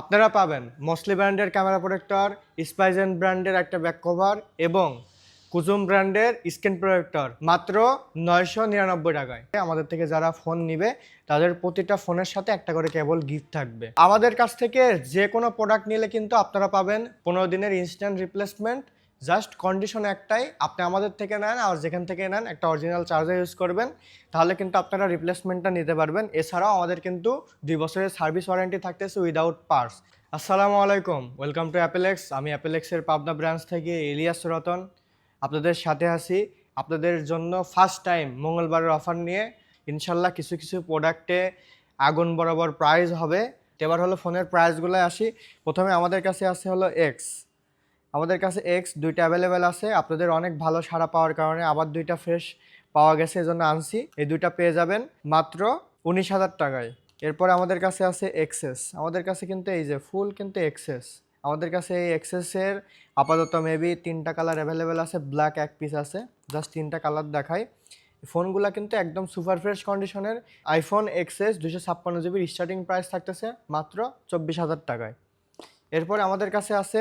আপনারা পাবেন মসলি ব্র্যান্ডের ক্যামেরা প্রোটেক্টর স্পাইজেন ব্র্যান্ডের একটা ব্যাক কভার এবং কুজুম ব্র্যান্ডের স্ক্রিন প্রোটেক্টর, মাত্র নয়শো নিরানব্বই টাকায়। আমাদের থেকে যারা ফোন নিবে, তাদের প্রতিটা ফোনের সাথে একটা করে কেবল গিফট থাকবে। আমাদের কাছ থেকে যে কোনো প্রোডাক্ট নিলে কিন্তু আপনারা পাবেন পনেরো দিনের ইনস্ট্যান্ট রিপ্লেসমেন্ট জাস্ট কন্ডিশন একটাই, আপনি আমাদের থেকে নেন আর যেখান থেকে নেন একটা অরিজিনাল চার্জার ইউজ করবেন, তাহলে কিন্তু আপনারা রিপ্লেসমেন্টটা নিতে পারবেন। এছাড়াও আমাদের কিন্তু দুই বছরের সার্ভিস ওয়ারেন্টি থাকতেছে উইদাউট পার্স আসসালামু আলাইকুম ওয়েলকাম টু অ্যাপেলেক্স আমি অ্যাপেলেক্সের পাবনা ব্রাঞ্চ থেকে ইলিয়াস রতন। আপনাদের সাথে আছি, আপনাদের জন্য ফার্স্ট টাইম মঙ্গলবারের অফার নিয়ে। ইনশাল্লাহ কিছু কিছু প্রোডাক্টে আগুন বরাবর প্রাইস হবে। এবার হলো ফোনের প্রাইসগুলো আসি। প্রথমে আমাদের কাছে আছে হলো এক্স আমাদের কাছে এক্স দুইটা অ্যাভেলেবেল আছে। আপনাদের অনেক ভালো সাড়া পাওয়ার কারণে আবার দুইটা ফ্রেশ পাওয়া গেছে, এজন্য আনছি। এই দুইটা পেয়ে যাবেন মাত্র উনিশ হাজার টাকায়। এরপর আমাদের কাছে আছে এক্সেস আমাদের কাছে কিন্তু এই যে ফুল কিন্তু এক্সেস আমাদের কাছে এই এক্সেসের আপাতত মেবি তিনটা কালার অ্যাভেলেবেল আছে ব্ল্যাক এক পিস আছে। জাস্ট তিনটা কালার দেখাই। ফোনগুলো কিন্তু একদম সুপার ফ্রেশ কন্ডিশনের আইফোন এক্সএস দুশো ছাপ্পান্ন জিবির স্টার্টিং প্রাইস থাকতেছে মাত্র চব্বিশ হাজার টাকায়। এরপর আমাদের কাছে আছে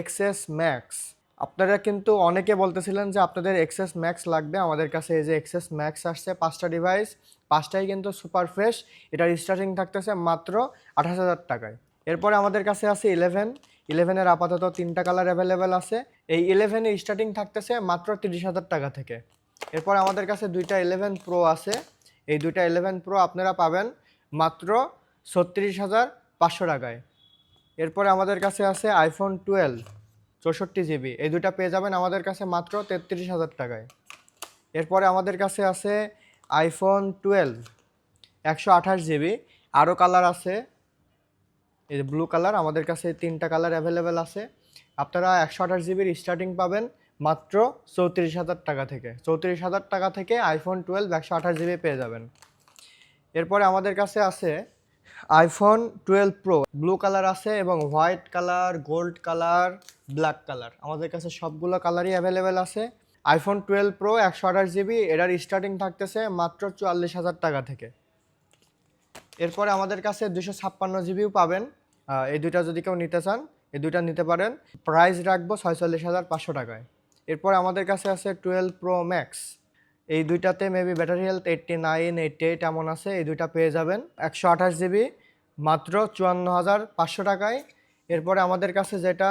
এক্সএস ম্যাক্স আপনারা কিন্তু অনেকে বলতেছিলেন যে আপনাদের এক্সএস ম্যাক্স লাগবে। আমাদের কাছে এই যে এক্সএস ম্যাক্স আসছে, পাঁচটা ডিভাইস পাঁচটাই কিন্তু সুপার ফ্রেশ এটার স্টার্টিং থাকতেছে মাত্র আঠাশ হাজার টাকায়। এরপরে আমাদের কাছে আছে ইলেভেন ইলেভেনের আপাতত তিনটা কালার অ্যাভেলেবেল আছে। এই ইলেভেনের স্টার্টিং থাকতেছে মাত্র তিরিশ হাজার টাকা থেকে। এরপর আমাদের কাছে দুইটা ইলেভেন প্রো আছে। এই দুইটা ইলেভেন প্রো আপনারা পাবেন মাত্র ছত্রিশ হাজার পাঁচশো টাকায়। এরপরে আমাদের কাছে আছে আইফোন টুয়েলভ চৌষট্টি জিবি এই দুটা পেয়ে যাবেন আমাদের কাছে মাত্র তেত্রিশ হাজার টাকায়। এরপরে আমাদের কাছে আছে আইফোন টুয়েলভ একশো আঠাশ জিবি আরও কালার আছে। এই যে ব্লু কালার আমাদের কাছে তিনটা কালার অ্যাভেলেবেল আছে। আপনারা একশো আঠাশ জিবির স্টার্টিং পাবেন মাত্র চৌত্রিশ হাজার টাকা থেকে। চৌত্রিশ হাজার টাকা থেকে আইফোন টুয়েলভ একশো আঠাশ জিবি পেয়ে যাবেন। এরপরে আমাদের কাছে আছে iPhone twelve pro blue colour আছে এবং white colour gold colour black colour আমাদের কাছে সবগুলো কালারই অ্যাভেলেবেল আছে। আইফোন টুয়েলভ প্রো একশো আঠাশ জিবি এটার স্টার্টিং থাকতেছে মাত্র চুয়াল্লিশ হাজার টাকা থেকে। এরপরে আমাদের কাছে দুশো ছাপ্পান্ন জিবিও পাবেন। এই দুইটা যদি কেউ নিতে চান, এই দুইটা নিতে পারেন। প্রাইস রাখব ছয়চল্লিশ হাজার পাঁচশো টাকায়। এরপর আমাদের কাছে আছে টুয়েলভ প্রো ম্যাক্স এই দুইটাতে maybe battery health eighty nine eighty eight এমন আছে, এই দুইটা পেয়ে যাবেন। একশো আঠাশ জিবি মাত্র চুয়ান্ন হাজার পাঁচশো টাকায়। এরপরে আমাদের কাছে যেটা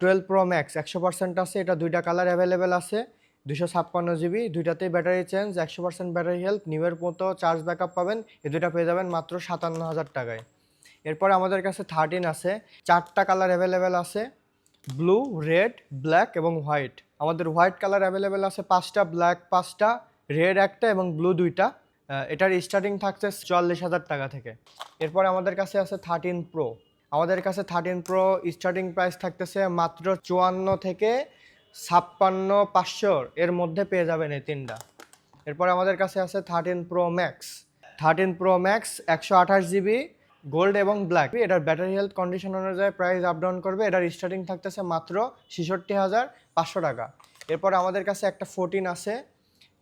টুয়েলভ প্রো ম্যাক্স একশো পার্সেন্ট আছে, এটা দুইটা কালার অ্যাভেলেবেল আছে দুশো ছাপ্পান্ন জিবি দুইটাতেই ব্যাটারি চেঞ্জ একশো পার্সেন্ট ব্যাটারি হেলথ নিউয়ের মতো চার্জ ব্যাকআপ পাবেন, এই দুইটা পেয়ে যাবেন মাত্র সাতান্ন হাজার টাকায়। এরপরে আমাদের কাছে থার্টিন আছে, চারটা কালার অ্যাভেলেবেল আছে ব্লু রেড ব্ল্যাক এবং হোয়াইট আমাদের হোয়াইট কালার অ্যাভেলেবেল আছে পাঁচটা, ব্ল্যাক পাঁচটা, রেড একটা এবং ব্লু দুইটা। এটার স্টার্টিং থাকছে চুয়াল্লিশ হাজার টাকা থেকে। এরপর আমাদের কাছে আছে থার্টিন প্রো আমাদের কাছে থার্টিন প্রো স্টার্টিং প্রাইস থাকতেছে মাত্র চুয়ান্ন থেকে ছাপ্পান্ন পাঁচশোর। এর মধ্যে পেয়ে যাবেন এই তিনটা। এরপর আমাদের কাছে আছে thirteen pro max thirteen pro max একশো আঠাশ জিবি গোল্ড এবং ব্ল্যাক। এটার ব্যাটারি হেলথ কন্ডিশন অনুযায়ী প্রাইস আপ ডাউন করবে। এটার স্টার্টিং থাকতেছে মাত্র ছেষট্টি হাজার পাঁচশো টাকা। এরপর আমাদের কাছে একটা ফোরটিন আছে।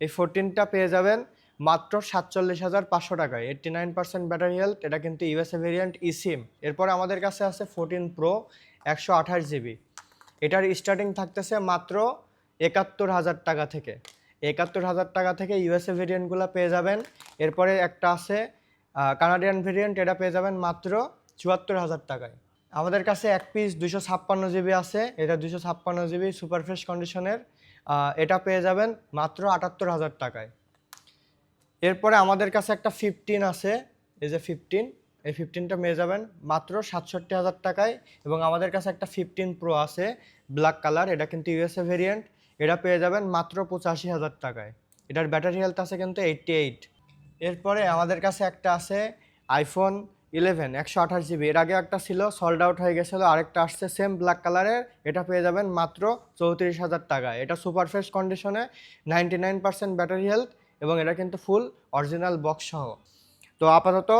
এই ফোরটিনটা পেয়ে যাবেন মাত্র সাতচল্লিশ হাজার পাঁচশো টাকায়। Eighty nine percent battery health এটা কিন্তু ইউএসএ ভেরিয়েন্ট ইসিম এরপর আমাদের কাছে আছে ফোরটিন প্রো একশো আঠাশ জিবি। এটার স্টার্টিং থাকতেছে মাত্র একাত্তর হাজার টাকা থেকে। একাত্তর হাজার টাকা থেকে ইউএসএ ভেরিয়েন্টগুলো পেয়ে যাবেন। এরপরে একটা আছে কানাডিয়ান ভেরিয়েন্ট এটা পেয়ে যাবেন মাত্র চুয়াত্তর হাজার টাকায়। আমাদের কাছে এক পিস দুশো ছাপ্পান্ন জিবি আছে, এটা দুশো ছাপ্পান্ন জিবি সুপার ফ্রেশ কন্ডিশনের এটা পেয়ে যাবেন মাত্র আটাত্তর হাজার টাকায়। এরপরে আমাদের কাছে একটা ফিফটিন আছে, এই যে ফিফটিন এই ফিফটিনটা পেয়ে যাবেন মাত্র সাতষট্টি হাজার টাকায় এবং আমাদের কাছে একটা ফিফটিন প্রো আছে ব্ল্যাক কালার এটা কিন্তু ইউএসএ ভেরিয়েন্ট এটা পেয়ে যাবেন মাত্র পঁচাশি হাজার টাকায়। এটার ব্যাটারি হেলথ আছে কিন্তু এইটটি এইট এরপরে আমাদের কাছে একটা আছে আইফোন ইলেভেন একশো আঠাশ জিবি এর আগে একটা ছিল সল্ড আউট হয়ে গেছিল, আরেকটা আসছে সেম ব্ল্যাক কালারের এটা পেয়ে যাবেন মাত্র চৌত্রিশ হাজার টাকায় এটা সুপার ফ্রেশ কন্ডিশনে ninety nine percent battery health এবং এটা কিন্তু ফুল অরিজিনাল বক্স সহ। তো আপাতত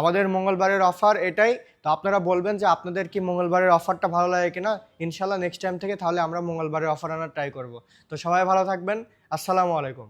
আমাদের মঙ্গলবারের অফার এটাই। তো আপনারা বলবেন যে আপনাদের কি মঙ্গলবারের অফারটা ভালো লাগে কিনা? ইনশাল্লাহ নেক্সট টাইম থেকে তাহলে আমরা মঙ্গলবারের অফার আনার ট্রাই করব। তো সবাই ভালো থাকবেন। আসসালামু আলাইকুম।